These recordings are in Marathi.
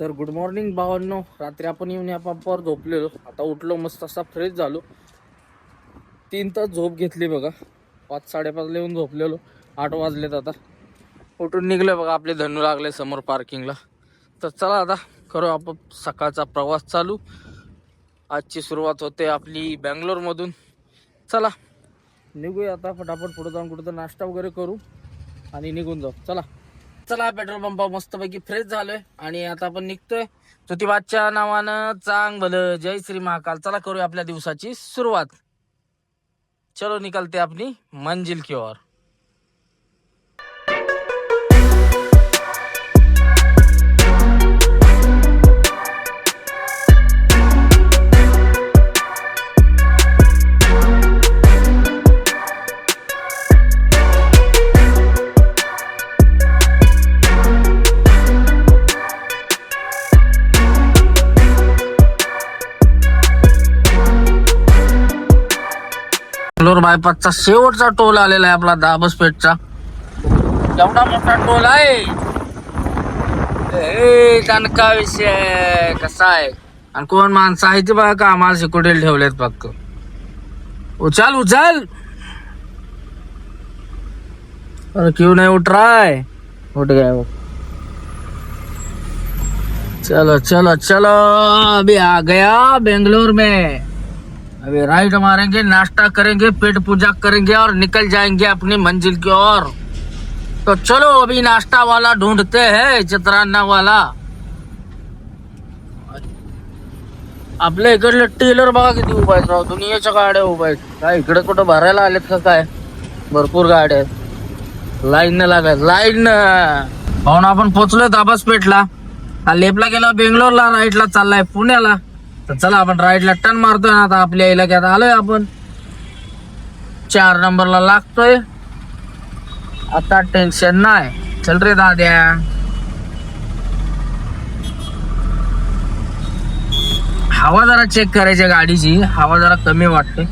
तर गुड मॉर्निंग भावांनो. रात्री आपण येऊन या पंपावर झोपलेलो. आता उठलो मस्त असा फ्रेश झालो. तीन तास झोप घेतली बघा. पाच साडेपाचला येऊन झोपलेलो. आठ वाजलेत आता. उठून निघलं बघा आपले धनू लागले समोर पार्किंगला तर चला आता करू आपण सकाळचा प्रवास चालू. आजची सुरुवात होते आपली बँगलोरमधून. चला. निघूया आता. फटाफट पुढे जाऊन कुठं नाश्ता वगैरे करू. आणि निघून जाऊ. चला. चला पेट्रोल पंप मस्तपैकी फ्रेश झालोय. आणि आता आपण निघतोय. ज्योतिबाच्या नावानं चांग भलं जय श्री महाकाल. चला करूया आपल्या दिवसाची सुरुवात. चलो निकलते आपली मंजिल की ओर. बायपासचा शेवटचा टोल आलेला आहे आपला दाबसपेठचा. एवढा मोठा टोल आहे. ए, विषय कसा आहे? आणि कोण माणसं आहे ते बघा का आम्हाला सिक्युरिटी ठेवलेत फक्त. उचल उचल. अरे क्यू नाही उठ रहा है उठ गया वो. चलो चलो चलो. अभी आ गया बेंगलोर में. अभी राइड मारेंगे नाश्ता करेंगे पेट पूजा करेंगे और निकल जाएंगे अपनी मंजिल की ओर। तो चलो अभी नाश्ता वाला ढूंढते हैं चित्रान्ना वाला। आपल्या इकडले टेलर बघा किती उभा आहेत राव दुनियाच्या गाड्या उभा आहेत. काय इकडे कुठं भरायला आलेत का काय? भरपूर गाड्या आहेत. लाईन न लागाय लाईन पाहून आपण पोचलोय दाबास पेठला हा लेपला गेला बेंगलोरला राईटला चाललाय पुण्याला. तर चला आपण राईटला टर्न मारतोय ना आता आपल्या इलाक्यात आलोय आपण. चार नंबरला लागतोय. आता टेन्शन नाही. चल रे दाद्या. हवा जरा चेक करायची गाडीची. हवा जरा कमी वाटते.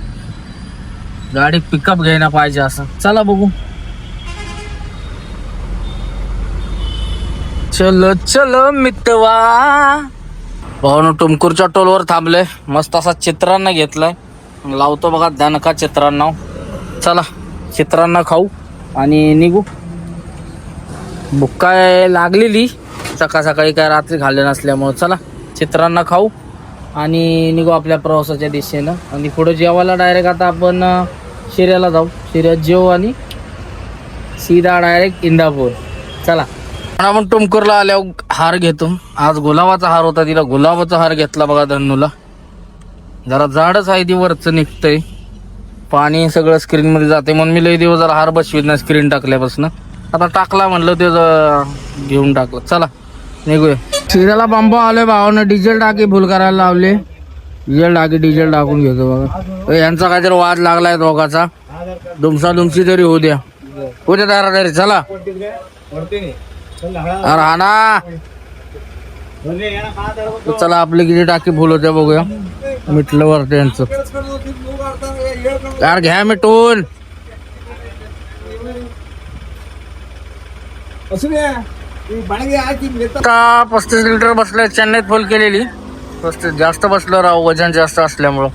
गाडी पिकअप घ्यायला पाहिजे असं. चला बघू. चलो चलो मितवा. भाऊन टुमकूरच्या टोलवर थांबले. मस्त असा चित्रांना घेतलाय. लावतो बघा दणका चित्रांना चला चित्रांना खाऊ आणि निघू. भूक काय लागलेली? सकाळ सकाळी काय रात्री खाल्ले नसल्यामुळं. चला चित्रांना खाऊ आणि निघू आपल्या प्रवासाच्या दिशेनं. आणि पुढे जेवायला डायरेक्ट आता आपण शिर्याला जाऊ. शिर्यात जेऊ आणि सीधा डायरेक्ट इंदापूर. चला. आपण टुमकूरला आल्यावर हार घेतो. आज गुलाबाचा हार होता तिला. गुलाबाचा हार घेतला बघा धन्नूला जरा जाडच आहे ती वरचं निघतंय. पाणी सगळं स्क्रीन मध्ये जाते म्हणून मी लई दिवस जरा हार बसवीत नाही स्क्रीन टाकल्यापासून. आता टाकला म्हणलं ते ज- घेऊन टाकलं. चला निघूया. शिराला बांबा आलोय भावानं. डिझेल टाकी फुल करायला लावले. डिझेल टाकी डिझेल टाकून घेतो बघा. यांचा काहीतरी वाद लागलाय दोघाचा. दुमसा दुमसी तरी होऊ द्या. होऊ द्या चला. तर चला आपली किती टाकी फुल होत्या बघूया. मिटलं वरते यांचं यार घ्या मिटून. आता पस्तीस लिटर बसले चेन्नईत फुल केलेली. पस्तीस जास्त बसलं राव वजन जास्त असल्यामुळं.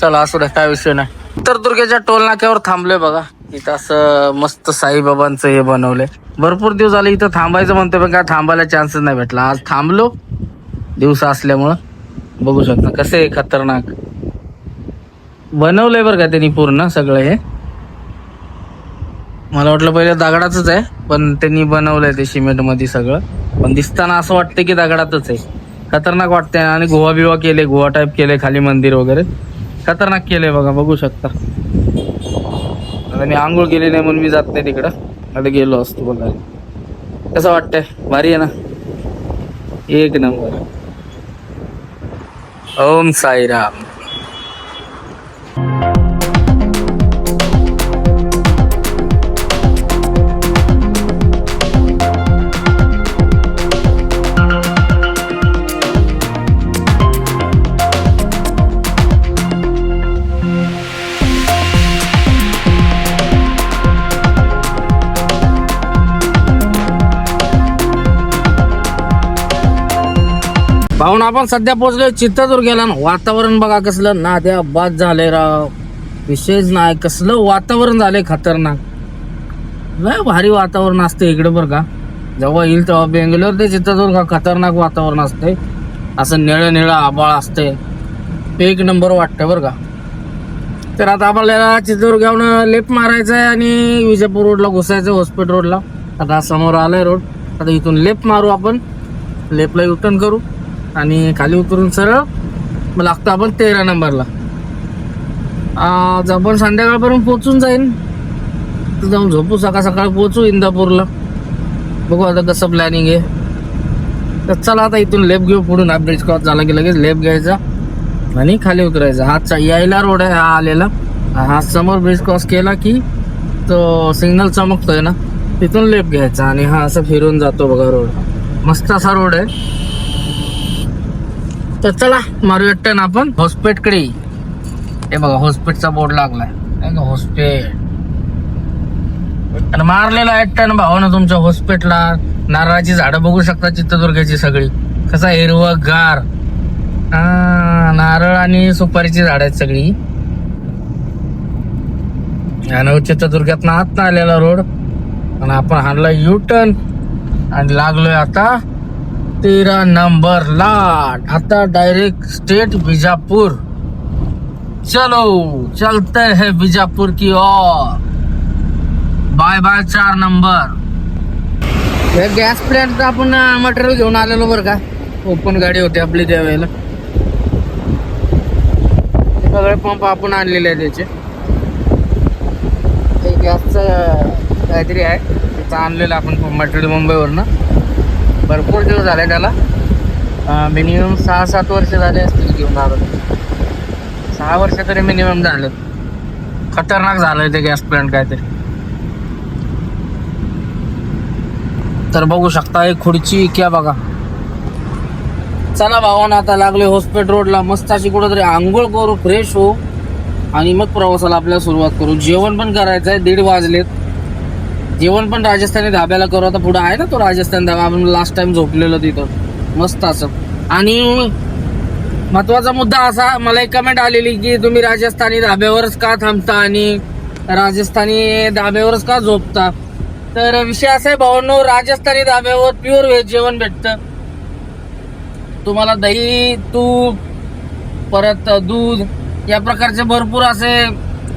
चला असू द्या काय विषय नाही. उत्तर दुर्गेच्या टोल नाक्यावर थांबलोय बघा. इथं असं मस्त साईबाबांचं हे बनवलंय. भरपूर दिवस झाले इथं थांबायचं म्हणतो पण काय थांबायला चान्सच नाही भेटला. आज थांबलो. दिवस असल्यामुळं. बघू शकता कसं आहे खतरनाक. बनवलंय बरं का त्यांनी पूर्ण सगळं हे. मला वाटलं पहिले दगडाचंच आहे पण त्यांनी बनवलंय ते सिमेंटमध्ये सगळं. पण दिसताना असं वाटतं की दगडातच आहे. खतरनाक वाटते आणि गोवा बिवा केले गोवा टाईप केले खाली मंदिर वगैरे. खतरनाक केले बघा बघू शकता. आता मी आंघोळ केली नाही म्हणून मी जात नाही तिकडं. आता गेलो असतो बघायला कसं वाटतंय? भारी आहे ना? एक नंबर. ओम साईराम. पाहून आपण सध्या पोहोचलोय चित्रदुर्गेला ना. वातावरण बघा कसलं ना त्या बाद झालंय राव. विशेष नाही कसलं वातावरण झालंय खतरनाक. लय भारी वातावरण असते इकडे बरं का. जेव्हा येईल तेव्हा बेंगलोर ते चित्रदुर्ग खतरनाक वातावरण असते असं निळं निळं आबाळ असते एक नंबर वाटतं बरं का. तर आता आपल्याला चित्रदुर्गावरून लेफ्ट मारायचं आहे आणि विजापूर रोडला घुसायचं हॉस्पिटल रोडला आता समोर आलाय रोड. आता इथून लेफ्ट मारू आपण. लेफ्टला युटर्न करू. आणि खाली उतरून सरळ मग लागतो आपण तेरा नंबरला. आज आपण संध्याकाळपर्यंत पोचून जाईन. तर जाऊन झोपू. सकाळ सकाळ पोचू इंदापूरला. बघू आता कसं प्लॅनिंग आहे. तर चला आता इथून लेफ्ट घेऊ. पुढून हा ब्रिज क्रॉस झाला की लगेच लेफ्ट घ्यायचा आणि खाली उतरायचा. हा चा- यायला रोड आहे हा आलेला. हा समोर ब्रिज क्रॉस केला की तो सिग्नल चमकतोय ना. तिथून लेफ्ट घ्यायचा आणि हा असं फिरून जातो बघा रोड मस्त असा रोड आहे. तर चला मारूया टन आपण. हॉस्पिटकडे. हे बघा हॉस्पेटचा बोर्ड लागलाय. नाही का आणि मारलेला आहे टन भावानं तुमच्या हॉस्पेटला. नारळाची झाडं बघू शकता चित्रदुर्गाची सगळी. कसा हिरवं गार नारळ आणि सुपारीची झाड आहेत सगळी. आणि चित्रदुर्गात आत आलेला रोड. आणि आपण हाणला यू टर्न आणि लागलोय आता तेरा नंबर लाट. आता डायरेक्ट स्टेट बीजापुर चलो चलते हैं बीजापुर की ओर. बाय बाय चार नंबर. गॅस प्लॅन्ट आपण मटेरियल घेऊन आलेलो बरं का? ओपन गाडी होती आपली त्यावेळेला वेळेला. सगळे पंप आपण आणलेले आहे त्याचे. हे गॅसचं काहीतरी आहे. त्याचं आणलेलं आपण मटेरियल मुंबईवरनं. भरपूर दिवस झाले त्याला. मिनिमम सहा सात वर्ष झाले असतील घेऊन आलो. सहा वर्ष तरी मिनिमम झालं. खतरनाक झालं ते गॅस प्लांट काहीतरी. तर बघू शकता एक खुर्ची क्या बघा. चला भावानं आता लागले हॉस्पिटल रोडला मस्त अशी कुठंतरी आंघोळ करू फ्रेश हो आणि मग प्रवासाला आपल्याला सुरुवात करू. जेवण पण करायचं आहे दीड वाजलेत. जेवण पण राजस्थानी धाब्याला करू. आता पुढे आहे ना तो राजस्थान धाबा. आपण लास्ट टाइम झोपलेलो तिथं. मस्त असं. आणि महत्त्वाचा मुद्दा असा मला एक कमेंट आलेली की तुम्ही राजस्थानी धाब्यावरच का थांबता आणि राजस्थानी धाब्यावरच का झोपता? तर विषय असा आहे भावांनो राजस्थानी धाब्यावर प्युअर व्हेज जेवण भेटतं. तुम्हाला दही तूप परत दूध या प्रकारचे भरपूर असे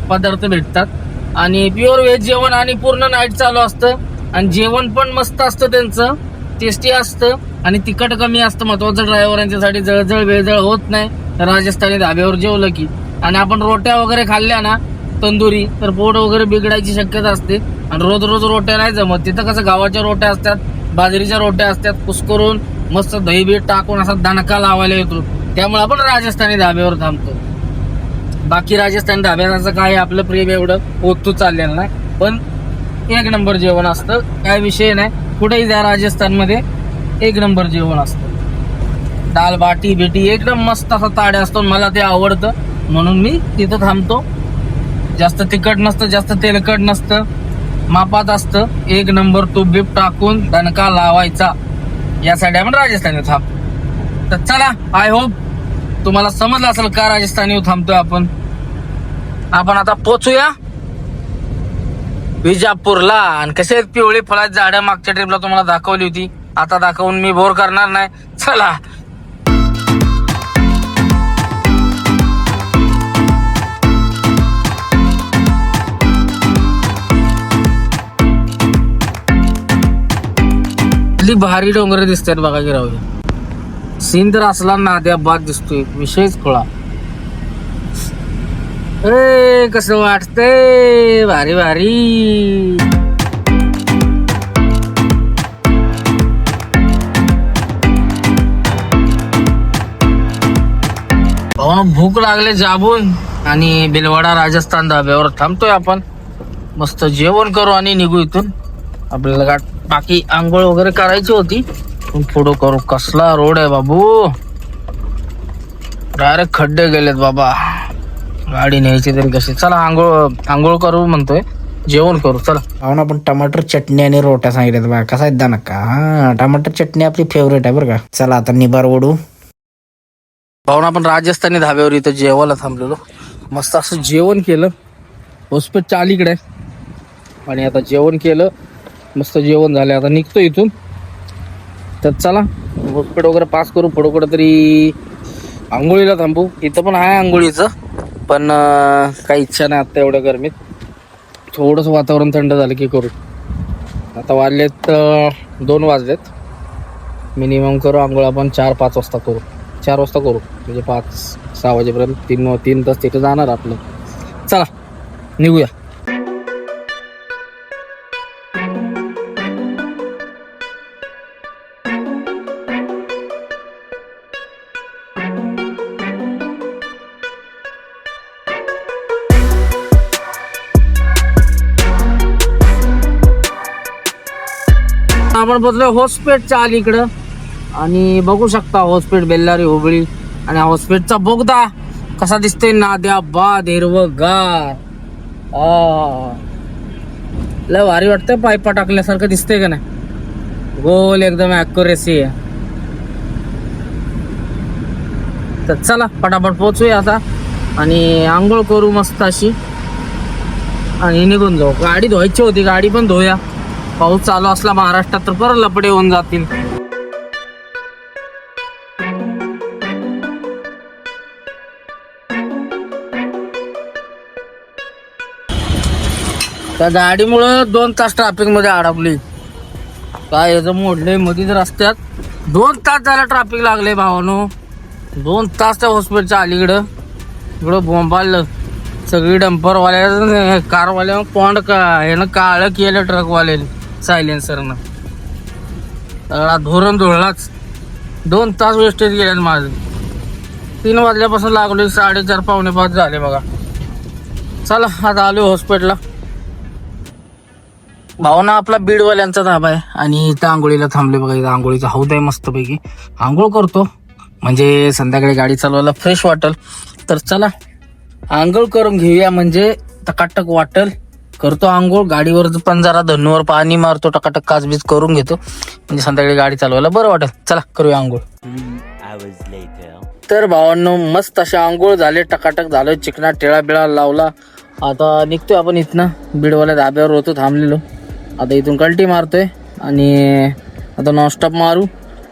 पदार्थ भेटतात. आणि प्युअर व्हेज जेवण आणि पूर्ण नाईट चालू असतं. आणि जेवण पण मस्त असतं त्यांचं. टेस्टी असतं. आणि तिखट कमी असतं. महत्वाचं ड्रायव्हरांच्यासाठी जळजळ वेळजळ होत नाही. राजस्थानी धाब्यावर जेवलं की. आणि आपण रोट्या वगैरे खाल्ल्या ना तंदुरी तर पोट वगैरे बिघडायची शक्यता असते. आणि रोज रोज रोट्या नाही जमत. तिथं कसं गावाच्या रोट्या असतात बाजरीच्या रोट्या असतात कुस्करून मस्त दही बीट टाकून असा दणका लावायला येतो. त्यामुळे आपण राजस्थानी धाब्यावर थांबतो. बाकी राजस्थानी धाब्याचं काय आपलं प्रेम एवढं ओतू चाललेलं नाही. पण एक नंबर जेवण असतं. काय विषय नाही. कुठेही जा राजस्थानमध्ये एक नंबर जेवण असतं. दाल बाटी बेटी एकदम मस्त असा ताड्या असतो मला ते आवडतं. म्हणून मी तिथं थांबतो. जास्त तिखट नसतं जास्त तेलकट नसतं. मापात असतं. एक नंबर तूप बीप टाकून दणका लावायचा. यासाठी आपण राजस्थानी थांबतो. तर चला आय होप तुम्हाला समजलं असेल का राजस्थानी थांबतोय आपण. आपण आता पोचूया. विजापूरला. आणि कसे आहेत पिवळी फळात झाडं? मागच्या ट्रिपला तुम्हाला दाखवली होती. आता दाखवून मी बोर करणार नाही. चला. भारी डोंगर दिसतात बघा की राहू सीन तर असला ना त्या बाद दिसतोय. विषयच खोळा. ए कसं वाटतंय? भारी भारी. भूक लागले जाबून आणि बिलवाडा राजस्थान धाब्यावर थांबतोय आपण. मस्त जेवण करू आणि निघू इथून. आपल्याला बाकी आंघोळ वगैरे करायची होती. पण पुढं करू. कसला रोड आहे बाबू. डायरेक्ट खड्डे गेलेत बाबा. गाडी न्यायची तरी कशी? चला आंघोळ आंघोळ करू म्हणतोय. जेवण करू चला. पाहून आपण टमाटर चटणी आणि रोट्या सांगितल्यात बघा. कसा आहेत नका हा टमाटर चटणी आपली फेवरेट आहे बरं का. चला आता निबार ओढू. भाऊन आपण राजस्थानी धाब्यावर इथं जेवायला थांबलेलो. मस्त असं जेवण केलं. हॉस्पिटलच्या अलीकडे. आणि आता जेवण केलं. मस्त जेवण झालं. आता निघतो इथून. तर चला हॉस्पिटल वगैरे पास करू. पुढं कुठं तरी आंघोळीला थांबू. इथं पण आहे आंघोळीचं. पण काही इच्छा नाही आता एवढ्या गरमीत. थोडंसं वातावरण थंड झालं की करू. आता वाजलेत दोन वाजलेत. मिनिमम करू आंघोळ आपण चार पाच वाजता करू. चार वाजता करू. म्हणजे पाच सहा वाजेपर्यंत तीन तीन तास तिथे जाणार आपलं. चला निघूया. पोचलो हॉस्पेटच्या अलीकडं. आणि बघू शकता हॉस्पेट बेल्लारी हुबळी. आणि हॉस्पेटचा बोगदा कसा दिसतोय? नाद्या बाद हिरव गार. लय भारी वाटतंय पायपा टाकल्यासारखं दिसतंय का नाही? गोल एकदम ॲक्युरेसी आहे. तर चला पटापट पोचूया आता. आणि आंघोळ करू मस्त अशी. आणि निघून जाऊ. गाडी धुवायची होती गाडी पण धुया पाऊस चालू असला महाराष्ट्रात तर परत लपडे होऊन जातील. त्या गाडीमुळं दोन तास ट्रॅफिकमध्ये अडकली. काय याचं मोडले मधीच रस्त्यात. दोन तास झाला ट्रॅफिक लागले भावानो. दोन तास त्या हॉस्पिटलच्या अलीकडं. इकडं बोंबाल सगळी डंपरवाल्या कारवाल्या पॉन्ड का ह्यानं काळं केलं ट्रकवाल्याने सायलेन्सरनं सगळा धोरण धुळलाच दोन तास वेस्टेज गेल्यात माझं तीन वाजल्यापासून लागलो साडेचार पावणे पाच झाले बघा. चला आता आलो हॉस्पिटलला भावना आपला बीडवाल्यांचा धाबा आहे आणि इथं आंघोळीला थांबले बघा. इथं आंघोळीचा हौद आहे मस्तपैकी. आंघोळ करतो. म्हणजे संध्याकाळी गाडी चालवायला फ्रेश वाटेल तर चला आंघोळ करून घेऊया म्हणजे तकाटक वाटेल करतो आंघोळ गाडीवर पण जरा धनुवर पाणी मारतो टकाटक काचबीज करून घेतो. म्हणजे संध्याकाळी गाडी चालवायला बरं वाटेल. चला करूया आंघोळ. तर भावांनो मस्त अशा आंघोळ झाले टकाटक झालं चिकना टिळा बिळा लावला. आता निघतोय आपण इथनं. बीडवाल्या धाब्यावर होतो थांबलेलो. आता इथून कल्टी मारतोय आणि आता नॉनस्टॉप मारू.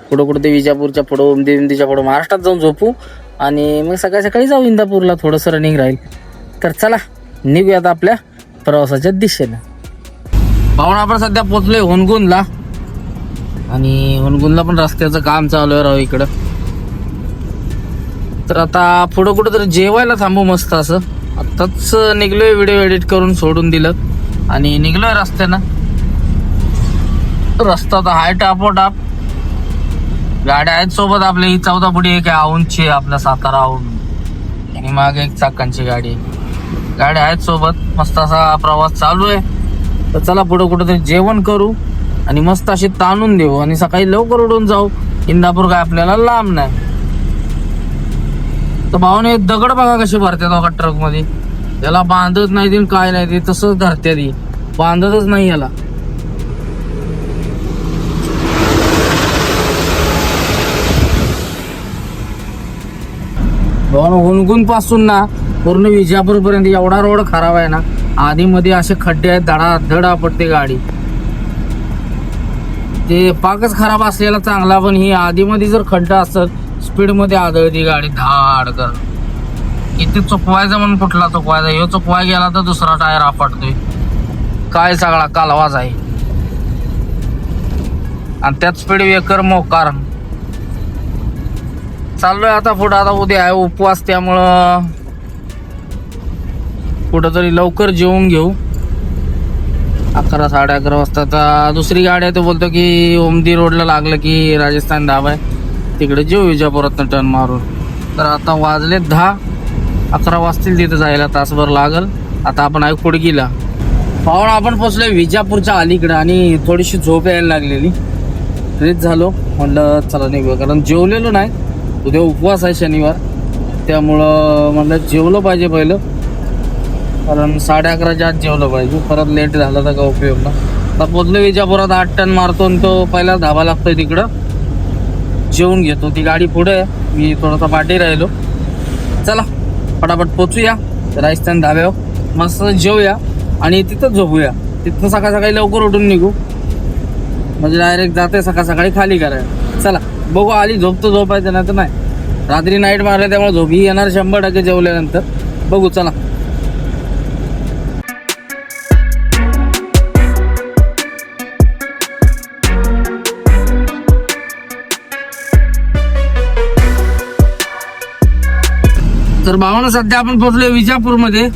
कुठं कुठं ते विजापूरच्या पुढं उमदी पुढं महाराष्ट्रात जाऊन झोपू. आणि मग सकाळी सकाळी जाऊ इंदापूरला थोडंसं रनिंग राहील. तर चला निघूया आता आपल्या. प्रवासाच्या दिशेनं. भावना आपण सध्या पोचलोय होनगुनला आणि होनगुनला पण रस्त्याचं काम चालू आहे राव इकडं. तर आता पुढं कुठं तरी जेवायला थांबू मस्त असं. आत्ताच निघलोय व्हिडिओ एडिट करून सोडून दिलं. आणि निघलोय रस्त्यानं. रस्ता तर हाय टापोटाप. गाड्या आहेत सोबत आपल्या. ही चौदा पुढे एक आहे औंधची आपल्या सातारा औंध. आणि मागे एक चाकांची गाडी आहे. गाड्या आहेत सोबत. मस्त असा प्रवास चालू आहे. तर चला पुढं कुठंतरी जेवण करू आणि मस्त अशी ताणून देऊ आणि सकाळी लवकर उडून जाऊ. इंदापूर काय आपल्याला लांब नाही. तर भावाने दगड बघा कशी भरतात ट्रकमध्ये याला बांधत नाही ते काय नाही ते तसंच धरते ती. बांधतच नाही याला. हुनगुनपासून ना पूर्ण विजापूरपर्यंत एवढा रोड खराब आहे ना आधीमध्ये असे खड्डे आहेत धडा धड आपटते गाडी. ते पाकच खराब असलेला चांगला पण ही आधीमध्ये जर खड्डा असत स्पीडमध्ये आदळती गाडी धाड कर. किती चुकवायचं म्हणून कुठला चुकवायचा? ह्यो चुकवाय गेला तर दुसरा टायर आपटतोय. काय सगळा कालवाज आहे. आणि त्यात स्पीड वेकर मोकार. चाललोय आता पुढं आता उद्या आहे उपवास त्यामुळं कुठंतरी लवकर जेवून घेऊ. अकरा साडे अकरा वाजता. आता दुसरी गाडी आहे तो बोलतो की ओमदी रोडला लागलं की राजस्थान धाबा आहे. तिकडे जेऊ विजापुरातनं टर्न मारून. तर आता वाजले दहा. अकरा वाजतील तिथं जायला तासभर लागल. आता आपण आहे कुडगीला. पाहून आपण पोचलोय विजापूरच्या अलीकडे आणि थोडीशी झोप यायला लागलेली. फ्रेश झालो. म्हणलं चला निघूया. कारण जेवलेलो नाही. उद्या उपवास आहे शनिवार. त्यामुळं म्हणलं जेवलं पाहिजे पहिलं. कारण साडे अकराच्या आत जेवलं पाहिजे. परत लेट झाला तर का उपयोग ना. आता पोचलो विजापुरात आठ टन मारतो आणि तो पहिला धाबा लागतोय तिकडं. जेवून घेतो. ती गाडी पुढे आहे. मी थोडासा पाठी राहिलो. चला फटाफट पोचूया. राजस्थान धाब्यावर मस्त जेवूया आणि तिथं झोपूया. तिथं सकाळ सकाळी लवकर उठून निघू. म्हणजे डायरेक्ट जाते सकाळ सकाळी खाली करायला. चला बघू आली झोपतो झोपायचं नाही तर नाही. रात्री नाईट मारल्या त्यामुळे झोपी. येणार शंभर टक्के जेवल्यानंतर. बघू चला. तर भावानं सध्या आपण पोहोचलोय विजापूरमध्ये.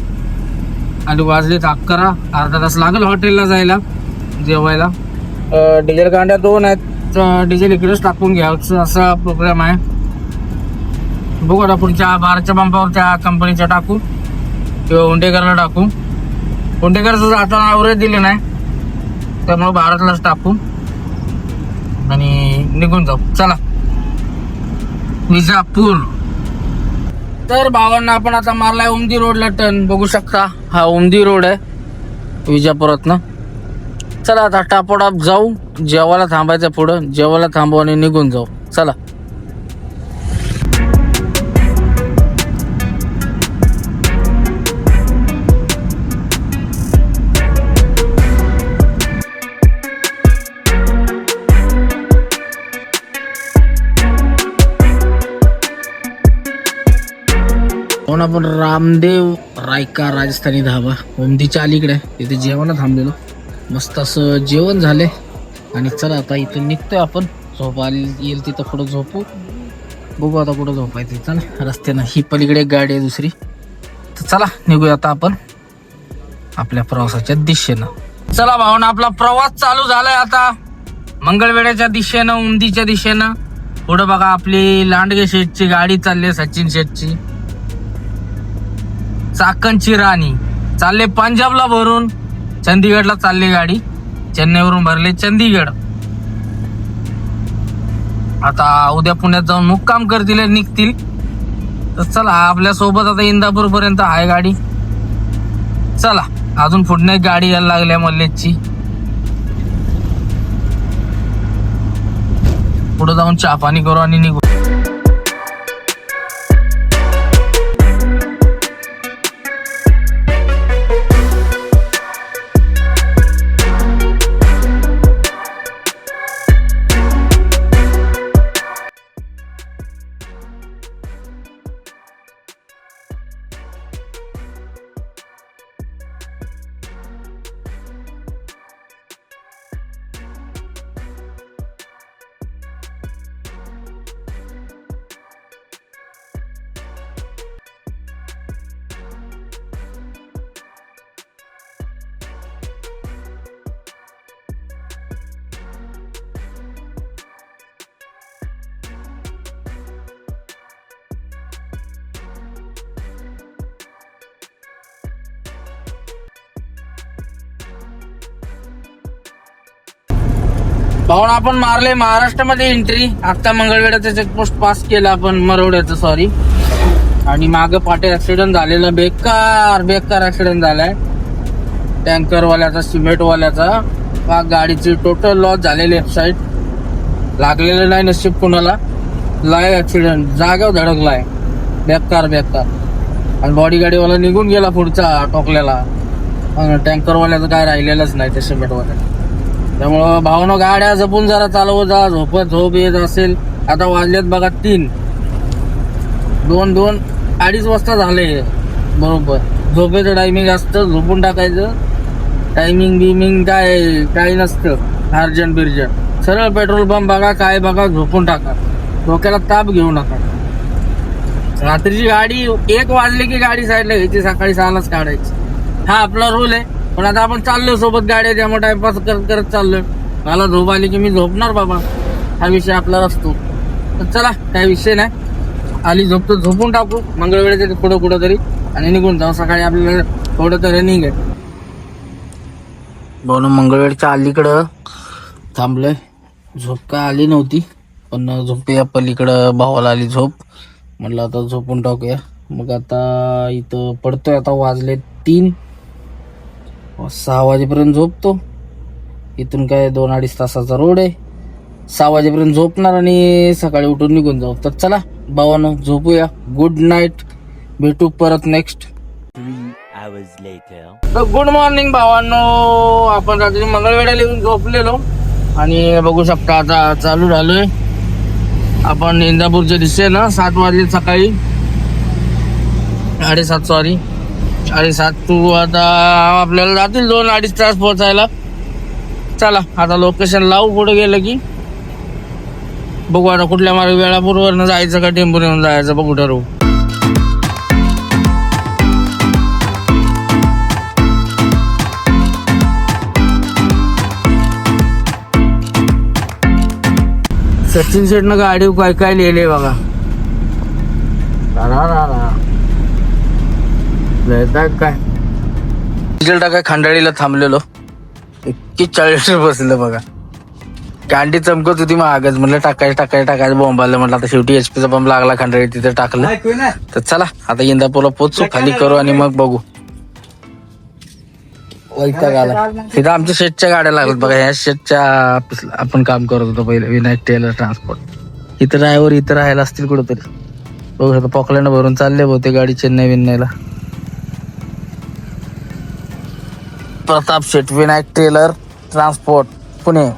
आणि वाजलेत अकरा अर्धा तास लागेल हॉटेलला जायला जेवायला. डिझेल गांड्या दोन आहेत. तर डिझेल इकडेच टाकून घ्यायचं असा प्रोग्राम आहे. बघू आता पुढच्या बाराच्या पंपावर त्या कंपनीच्या टाकू. किंवा हुंडेकरला टाकू. हुंडेकरचं आता ॲव्हरेज दिले नाही त्यामुळे भारतलाच टाकू. आणि निघून जाऊ. चला. विजापूर. तर भावांना आपण आता मारलाय उमदी रोडला टर्न बघू शकता हा उमदी रोड आहे विजापुरातनं. चला आता टापोटाप जाऊ जेवायला थांबायचं पुढं जेवायला थांबू आणि निघून जाऊ. चला. आपण रामदेव रायका राजस्थानी धाबा ओमदीच्या अलीकडे तिथे जेवण थांबलेलो. मस्त असं जेवण झाले. आणि चला आता इथून निघतोय आपण. झोप आली येईल तिथं पुढं झोपू. बघू आता कुठं झोपायचं चला रस्त्यानं ही पलीकडे एक गाडी आहे दुसरी. तर चला निघूया आता आपण आपल्या प्रवासाच्या दिशेनं. चला भावना आपला प्रवास चालू झालाय आता. मंगळवेड्याच्या दिशेनं उमदीच्या दिशेनं. पुढं बघा आपली लांडगे शेठची गाडी चालली आहे सचिन शेठची. चाकणची राणी. चालले पंजाबला भरून चंदीगडला चालली गाडी. चेन्नईवरून भरले चंदीगड. आता उद्या पुण्यात जाऊन मुक्काम करतील निघतील. तर चला आपल्यासोबत आता इंदापूर पर्यंत आहे गाडी. चला अजून पुढने एक गाडी यायला लागल्या मल्लेची. पुढे जाऊन चहा पाणी करू आणि निघू. भाऊन आपण मारले महाराष्ट्रामध्ये एंट्री आता मंगळवेडाचा चेकपोस्ट पास केला आपण मरवड्याचं सॉरी आणि मागं पाटे ऍक्सिडेंट झालेला बेकार बेकार ऍक्सिडेंट झालाय. टँकरवाल्याचा सिमेंटवाल्याचा गाडीची टोटल लॉस झालेली लेफ्ट साईड लागलेलं नाही नशीब कुणाला. लाय ऍक्सिडेंट जागेवर धडकलाय. बेकार बेकार. आणि बॉडी गाडीवाला निघून गेला पुढचा टोकल्याला. टँकरवाल्याचं काय राहिलेलंच नाही त्या सिमेंटवाल्या त्यामुळं भावनं गाड्या जपून जरा चालवत जा झोपत झोप येत असेल. आता वाजलेत बघा तीन. दोन दोन अडीच वाजता झाले. बरोबर. झोपेचं टायमिंग असतं झोपून टाकायचं. टायमिंग बिमिंग काय काही नसतं. अर्जंट बिर्जंट. सरळ पेट्रोल पंप बघा काय बघा झोपून टाका. डोक्याला ताप घेऊ नका. रात्रीची गाडी एक वाजली की गाडी साईडला घ्यायची सकाळी सहालाच काढायची. हा आपला रूल आहे. पण आता आपण चाललो सोबत गाड्या त्यामुळे टाइमपास करत करत चाललोय. मला झोप आली की मी झोपणार बाबा. हा विषय आपला असतो. तर चला काय विषय नाही. आली झोप तर झोपून टाकू. मंगळवेळेच्या पुढं कुठं तरी आणि निघून जाऊ. सकाळी आपल्याला थोडं तर रनिंग आहे भाऊ मंगळवेळच्या अलीकडं थांबलोय. झोप काय आली नव्हती. पण झोपे पलीकडं. भावाला आली झोप. म्हटलं आता झोपून टाकूया. मग आता इथं पडतोय. आता वाजले तीन. सहा वाजेपर्यंत झोपतो. इथून काय दोन अडीच तासाचा रोड आहे. सहा वाजेपर्यंत झोपणार आणि सकाळी उठून निघून जाऊ. तर चला भावानो झोपूया. गुड नाईट भेटू परत नेक्स्ट तर गुड मॉर्निंग भावांनो. आपण रात्री मंगळवेढा लिहून झोपलेलो. आणि बघू शकता आता चालू झालोय. आपण इंदापूरच्या दिशेनं सात वाजले सकाळी. साडेसात सॉरी साडेसात तू आता आपल्याला जातील दोन अडीच तास पोहोचायला. चला आता लोकेशन लावू पुढे गेलं की. बघू आता कुठल्या मार्ग वेळापूर्वरनं जायचं का टेम्पो येऊन जायचं बघू ठरवू. सचिन शेटनं गाडी काय काय लिहिले बघा. लिहिताय काय? डिझेल टाकाय खांडाळीला थांबलेलो. एक्कीस चाळीस बसलं बघा. कांडी चमकत होती महागच म्हणलं टाकायचं टाकायचं टाकायचं. बॉम्ब आलं म्हटलं आता शेवटी एचपीचा बॉम्ब लागला खांडाळी तिथे टाकलं. तर चला आता इंदापूरला पोचू. खाली करू आणि मग बघू. वैताग आला. तिथं आमच्या शेटच्या गाड्या लागतात बघा. ह्या शेटच्या ऑफिसला आपण काम करत होतो पहिले. Vinayak tailor transport. इथं ड्रायव्हर इथं राहायला असतील कुठंतरी. बघू आता पॉकलँड भरून चालले बहुते गाडी Chennai विन्नईला. Pratap Shet Vinayak tailor transport Pune.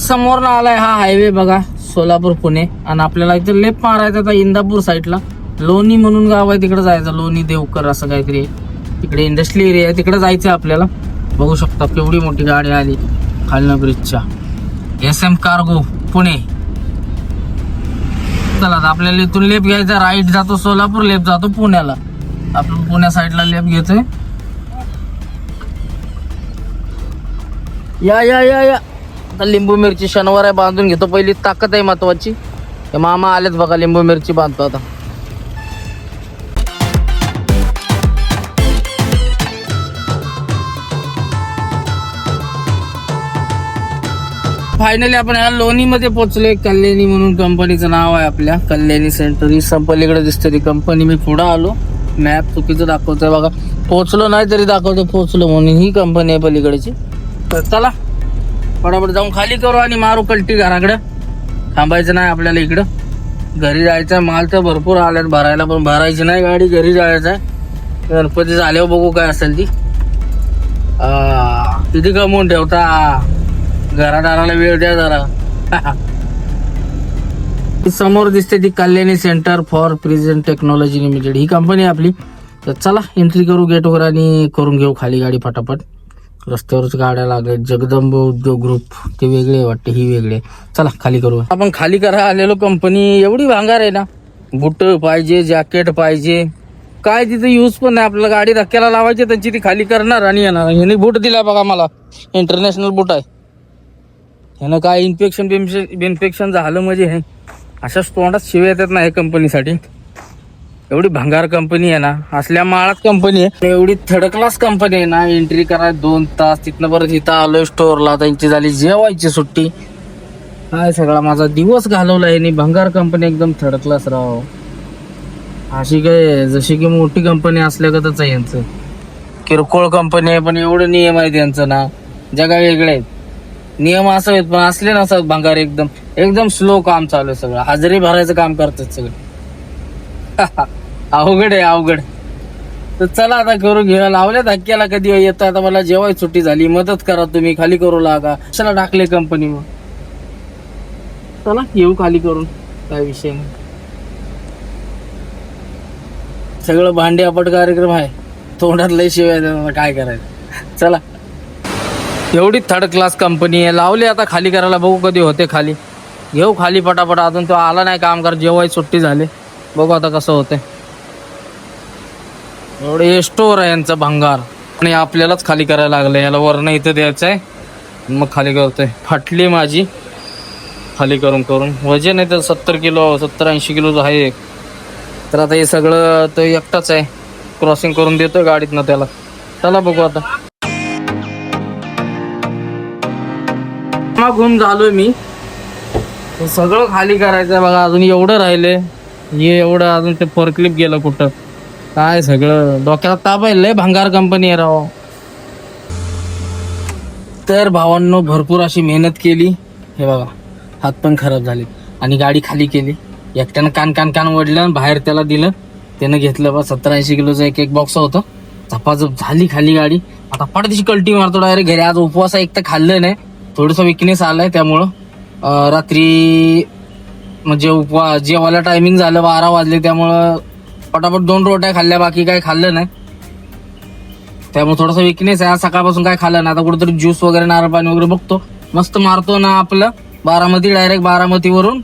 समोर आलाय हा हायवे बघा सोलापूर पुणे. आणि आपल्याला इथे लेप मारायचा आता इंदापूर साईडला लोणी म्हणून गाव आहे तिकडे जायचं. लोणी देवकर असं काहीतरी तिकडे इंडस्ट्री एरिया आहे तिकडे जायचं आपल्याला. बघू शकता केवढी मोठी गाडी आली खालना ब्रिजच्या एस एम कार्गो पुणे. चला आता आपल्याला इथून लेप घ्यायचा राईट जातो सोलापूर लेप जातो पुण्याला. आपण पुण्या साईडला लेप घेतोय. या या या या. आता लिंबू मिरची शनिवार आहे बांधून घेतो. पहिली ताकद आहे महत्वाची. मामा आलेच बघा लिंबू मिरची बांधतो आता. फायनली आपण या लोणीमध्ये पोहोचलोय कल्याणी म्हणून कंपनीचं नाव आहे आपल्या कल्याणी सेंटर ही संपलीकडे दिसते ती कंपनी मी पुढे आलो. मॅप चुकीचं दाखवतोय बघा. पोहोचलो नाही तरी दाखवतो पोहोचलो म्हणून. ही कंपनी आहे पलीकडची. तर चला फटाफट जाऊन खाली करू आणि मारू कल्टी घराकडं. थांबायचं नाही आपल्याला इकडं. घरी जायचं माल तर भरपूर आल्यात भरायला पण भरायची नाही गाडी घरी जायचं आहे. गणपती झाल्यावर बघू काय असेल ती. किती कमवून ठेवता? घरादाराला वेळ द्या जरा. ती समोर दिसते ती Kalyani centre for present technology limited he company आहे आपली. तर चला एंट्री करू गेटवर आणि करून घेऊ खाली गाडी फटाफट रस्त्यावरच गाड्या लागल्या जगदंब उद्योग ग्रुप ते वेगळे वाटते ही वेगळे चला खाली करू. आपण खाली करा आलेलो कंपनी एवढी भांगार आहे ना. बुट पाहिजे जॅकेट पाहिजे. काय तिथे यूज पण नाही आपल्याला गाडी धक्क्याला लावायची त्यांची ती खाली करणार आणि येणार. यांनी बूट दिला बघा मला. इंटरनॅशनल बूट आहे. ह्यानं काय इन्फेक्शन इन्फेक्शन झालं म्हणजे हे. अशा तोंडात शिव्या येतात ना हे कंपनीसाठी एवढी भंगार कंपनी आहे ना. असल्या माळात कंपनी आहे. एवढी थर्ड क्लास कंपनी आहे ना. एंट्री कराय दोन तास तिथनं परत इथं आलोय स्टोअरला त्यांची झाली जेवायची सुट्टी. काय सगळा माझा दिवस घालवला आहे भंगार कंपनी एकदम थर्ड क्लास राव. अशी काय जशी की मोठी कंपनी असल्यागतच आहे यांचं. किरकोळ कंपनी आहे पण एवढं नियम आहेत यांचं ना. जगा वेगळे आहेत. नियम असं आहेत पण असले नसतात भंगार एकदम. एकदम स्लो काम चालू आहे सगळं. हजेरी भरायचं काम करतात सगळं. अवघड आहे अवघड. तर चला आता करू घेऊया लावल्या धक्क्याला कधी हो, येतं. आता मला जेव्हा सुट्टी झाली मदत करा तुम्ही. खाली करू लागा. कशाला टाकले कंपनी मग. चला येऊ खाली करून. काय विषय नाही. सगळं भांडे अपट कार्यक्रम आहे. तोंडात लय शिवाय काय करायचं. चला. एवढी थर्ड क्लास कंपनी आहे. लावली आता खाली करायला. बघू कधी होते खाली. घेऊ खाली पटापट. अजून तो आला नाही काम कर जेव्हाही सुट्टी झाली. बघू आता कसं होते एवढे स्टोर आहे यांचं भंगार. आणि आपल्यालाच खाली करायला लागलं. याला वरनं इथं द्यायचं आहे. मग खाली करतोय. फाटली माझी. खाली करून करून. वजन आहे तर सत्तर किलो सत्तर ऐंशी किलोचं आहे एक. तर आता हे सगळं तो एकटाच आहे. क्रॉसिंग करून देतोय गाडीतनं त्याला. चला बघू आता. घुम झालोय मी. सगळं खाली करायचं बघा अजून एवढं राहिले. हे एवढं अजून ते फोरक्लिप गेलं कुठं? काय सगळं? डोक्याला ताप आहे लय भंगार कंपनी आहे राव. तर भावांनो भरपूर अशी मेहनत केली. हे बघा हात पण खराब झाले. आणि गाडी खाली केली. एकट्यानं कान कान कान ओढलं आणि बाहेर त्याला दिलं. त्यानं घेतलं बा सत्तर ऐंशी किलोचा एक एक बॉक्स होतं. झपाझप झाली खाली गाडी. आता पडदिशी कल्टी मारतो डायरेक्ट घरी. आज उपवास एक तर खाल्लं नाही. थोडंसं विकनेस आलाय त्यामुळं रात्री म्हणजे उपवा जेवायला टायमिंग झालं बारा वाजले त्यामुळं पटापट दोन रोट्या खाल्ल्या बाकी काय खाल्लं नाही. त्यामुळे थोडासा विकनेस आहे. आज सकाळपासून काय खाल्लं नाही. आता कुठेतरी ज्यूस वगैरे नारळ पाणी वगैरे बघतो. मस्त मारतो ना आपलं बारामती डायरेक्ट बारामतीवरून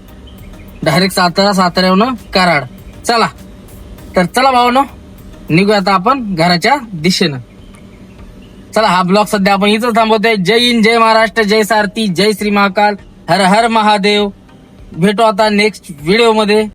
डायरेक्ट सातारा साताऱ्यावरून कराड. चला. तर चला भाऊनो निघूया आता आपण घराच्या दिशेनं. चला हा ब्लॉग सध्या आपण इथं थांबवतोय. जय हिंद जय महाराष्ट्र जय सारथी जय श्री महाकाल. हर हर महादेव. भेटू आता नेक्स्ट व्हिडिओमध्ये.